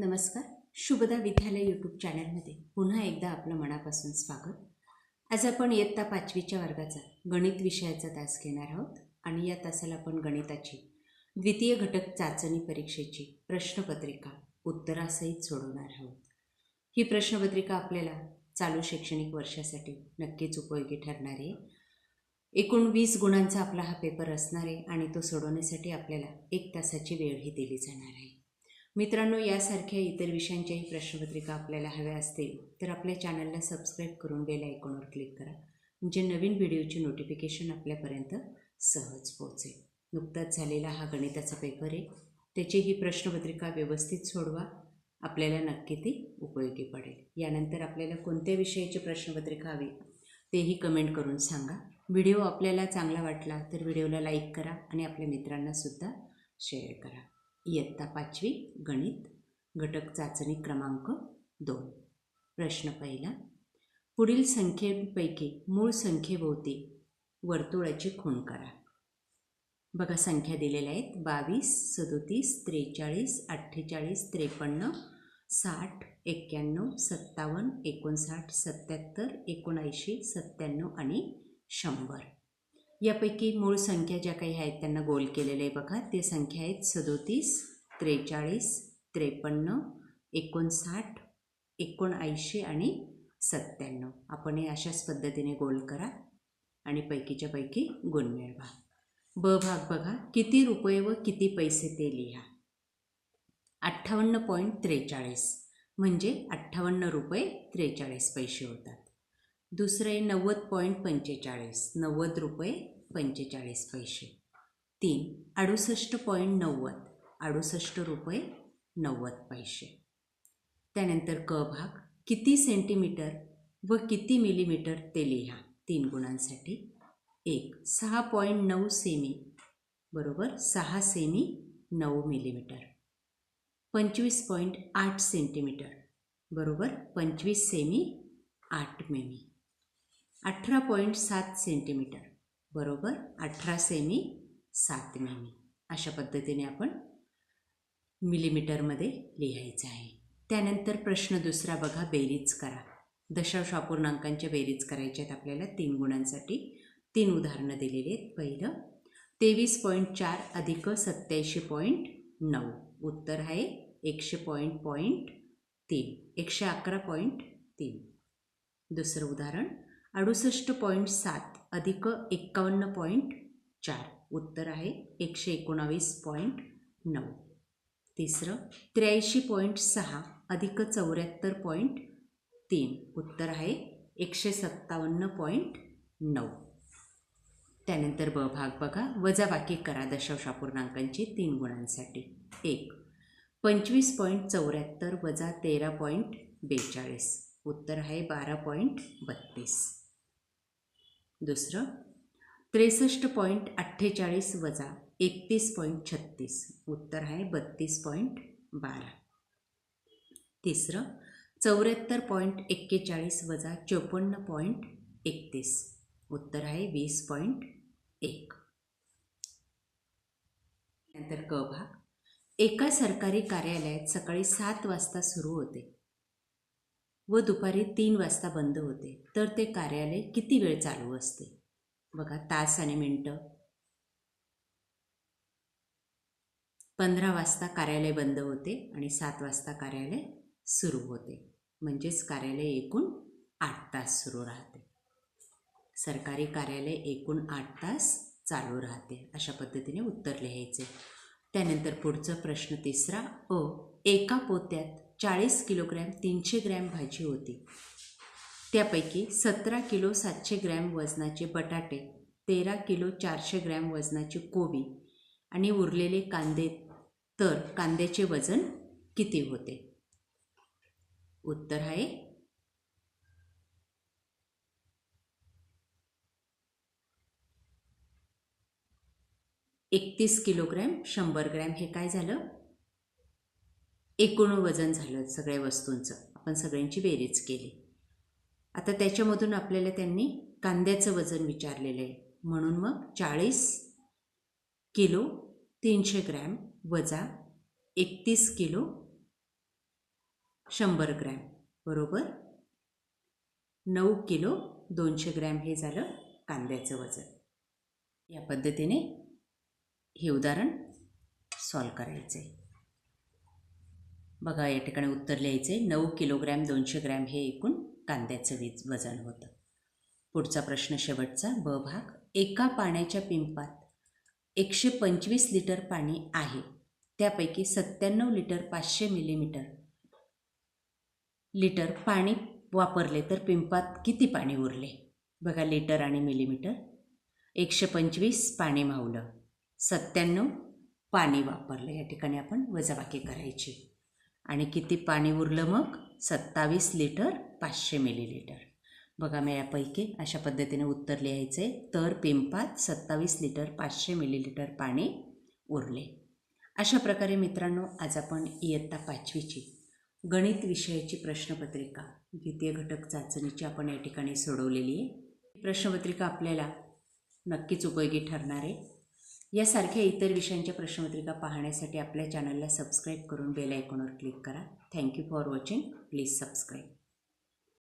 नमस्कार. शुभदा विद्यालय यूट्यूब चॅनलमध्ये पुन्हा एकदा आपलं मनापासून स्वागत. आज आपण इयत्ता पाचवीच्या वर्गाचा गणित विषयाचा तास घेणार आहोत आणि या तासाला आपण गणिताची द्वितीय घटक चाचणी परीक्षेची प्रश्नपत्रिका उत्तरासहित सोडवणार आहोत. ही प्रश्नपत्रिका आपल्याला चालू शैक्षणिक वर्षासाठी नक्कीच उपयोगी ठरणार आहे. एकूण वीस गुणांचा आपला हा पेपर असणार आहे आणि तो सोडवण्यासाठी आपल्याला एक तासाची वेळही दिली जाणार आहे. मित्रांनो यासारख्या इतर विषयांच्याही प्रश्नपत्रिका आपल्याला हव्या असतील तर आपल्या चॅनलला सबस्क्राईब करून बेल आयकॉनवर क्लिक करा म्हणजे नवीन व्हिडिओची नोटिफिकेशन आपल्यापर्यंत सहज पोहोचेल. नुकताच झालेला हा गणिताचा पेपर आहे त्याची ही प्रश्नपत्रिका व्यवस्थित सोडवा आपल्याला नक्की ती उपयोगी पडेल. यानंतर आपल्याला कोणत्या विषयाची प्रश्नपत्रिका हवी तेही कमेंट करून सांगा. व्हिडिओ आपल्याला चांगला वाटला तर व्हिडिओला लाईक करा आणि आपल्या मित्रांनासुद्धा शेअर करा. इयत्ता पाचवी गणित घटक चाचणी क्रमांक दोन. प्रश्न पहिला. पुढील संख्येपैकी मूळ संख्येभोवती वर्तुळाची खूण करा. बघा संख्या दिलेल्या आहेत. बावीस सदोतीस त्रेचाळीस अठ्ठेचाळीस त्रेपन्न साठ एक्क्याण्णव सत्तावन्न एकोणसाठ सत्याहत्तर एकोणऐंशी सत्त्याण्णव आणि शंभर. यापैकी मूळ संख्या ज्या काही आहेत त्यांना गोल केलेलं आहे बघा. ते संख्या आहेत सदोतीस त्रेचाळीस त्रेपन्न एकोणसाठ एकोणऐंशी आणि सत्त्याण्णव. आपण हे अशाच पद्धतीने गोल करा आणि पैकीच्या पैकी गुण मिळवा. ब भाग बघा. किती रुपये व किती पैसे ते लिहा? अठ्ठावन्न पॉईंट त्रेचाळीस. म्हणजे अठ्ठावन्न रुपये त्रेचाळीस पैसे होतात. दुसरं आहे नव्वद पॉईंट पंचेचाळीस नव्वद रुपये पंचेचाळीस पैसे. तीन अडुसष्ट पॉईंट नव्वद अडुसष्ट रुपये नव्वद पैसे. त्यानंतर क भाग किती सेंटीमीटर व किती मिलीमीटर ते लिहा तीन गुणांसाठी. एक सहा पॉईंट नऊ सेमी बरोबर सहा सेमी नऊ मिलीमीटर पंचवीस पॉईंट आठ सेंटीमीटर बरोबर पंचवीस सेमी आठ मिमी. अठरा पॉईंट सात सेंटीमीटर. बरोबर? अठरा सेमी सात मिमी. अशा पद्धतीने आपण मिलीमीटरमध्ये लिहायचं आहे. त्यानंतर प्रश्न दुसरा बघा बेरीज करा. दशांश अपूर्णांकांच्या बेरीज करायच्या आहेत आपल्याला तीन गुणांसाठी. तीन उदाहरणं दिलेली आहेत. पहिलं तेवीस पॉईंट चार अधिक सत्याऐंशी पॉईंट नऊ. उत्तर आहे एकशे पॉईंट पॉईंट तीन. एकशे अकरा पॉईंट तीन. दुसरं उदाहरण अडुसष्ट पॉईंट सात अधिक एक्कावन्न पॉईंट चार. उत्तर आहे एकशे एकोणावीस पॉईंट नऊ. तिसरं त्र्याऐंशी पॉईंट सहा अधिक चौऱ्याहत्तर पॉईंट तीन. उत्तर आहे एकशे सत्तावन्न पॉईंट नऊ. त्यानंतर ब भाग बघा. वजाबाकी करा दशांश पूर्णांकांची तीन गुणांसाठी. एक पंचवीस पॉईंट चौऱ्याहत्तर वजा तेरा पॉईंट बेचाळीस. उत्तर आहे बारा पॉईंट बत्तीस. दुसरं त्रेसष्ट पॉईंट अठ्ठेचाळीस वजा एकतीस पॉईंट छत्तीस. उत्तर आहे बत्तीस पॉईंट बारा. तिसरं चौऱ्याहत्तर पॉईंट एक्केचाळीस वजा चोपन्न पॉईंट एकतीस. उत्तर आहे वीस पॉईंट एक. नंतर क भाग. एका सरकारी कार्यालयात सकाळी सात वाजता सुरू होते. व दुपारी तीन वाजता बंद होते. तर ते कार्यालय किती वेळ चालू असते? बघा तास आणि मिनटं. पंधरा वाजता कार्यालय बंद होते आणि सात वाजता कार्यालय सुरू होते. म्हणजेच कार्यालय एकूण आठ तास सुरू राहते. सरकारी कार्यालय एकूण आठ तास चालू राहते अशा पद्धतीने उत्तर लिहायचे. त्यानंतर पुढचा प्रश्न तिसरा अ एका पोत्यात चाळीस किलोग्रॅम तीनशे ग्रॅम भाजी होती. त्यापैकी सतरा किलो सातशे ग्रॅम वजनाचे बटाटे तेरा किलो चारशे ग्रॅम वजनाची कोबी आणि उरलेले कांदे तर कांद्याचे वजन किती होते? उत्तर आहे एकतीस किलोग्रॅम शंभर ग्रॅम. हे काय झालं? एकूण वजन झालं सगळ्या वस्तूंचं. आपण सगळ्यांची बेरीज केली. आता त्याच्यामधून आपल्याला त्यांनी कांद्याचं वजन विचारलेलं आहे. म्हणून मग चाळीस किलो तीनशे ग्रॅम वजा एकतीस किलो शंभर ग्रॅम. बरोबर? नऊ किलो दोनशे ग्रॅम हे झालं कांद्याचं वजन. या पद्धतीने हे उदाहरण सॉल्व करायचं आहे बघा या ठिकाणी उत्तर लिहायचं आहे नऊ किलोग्रॅम दोनशे ग्रॅम हे एकूण कांद्याचं वीज वजन होतं. पुढचा प्रश्न शेवटचा. ब भाग एका पाण्याच्या पिंपात एकशे पंचवीस लिटर पाणी आहे. त्यापैकी सत्त्याण्णव लिटर पाचशे मिलीमीटर लिटर पाणी वापरले तर पिंपात किती पाणी उरले? बघा लिटर आणि मिलीमीटर. एकशे पंचवीस पाणी मावलं. सत्त्याण्णव पाणी वापरलं. या ठिकाणी आपण वजाबाकी करायची. आणि किती पाणी उरलं मग? सत्तावीस लिटर पाचशे मिलीलिटर बघा मी यापैकी अशा पद्धतीने उत्तर लिहायचं. आहे तर पिंपात सत्तावीस लिटर पाचशे मिलीलिटर पाणी उरले. अशा प्रकारे मित्रांनो आज आपण इयत्ता पाचवीची गणित विषयाची प्रश्नपत्रिका द्वितीय घटक चाचणीची आपण या ठिकाणी सोडवलेली आहे. प्रश्नपत्रिका आपल्याला नक्कीच उपयोगी ठरणार आहे. यासारख्या इतर विषयांच्या प्रश्नपत्रिका पाहण्यासाठी आपल्या चॅनलला सबस्क्राईब करून बेल आयकॉनवर क्लिक करा. Thank you for watching please subscribe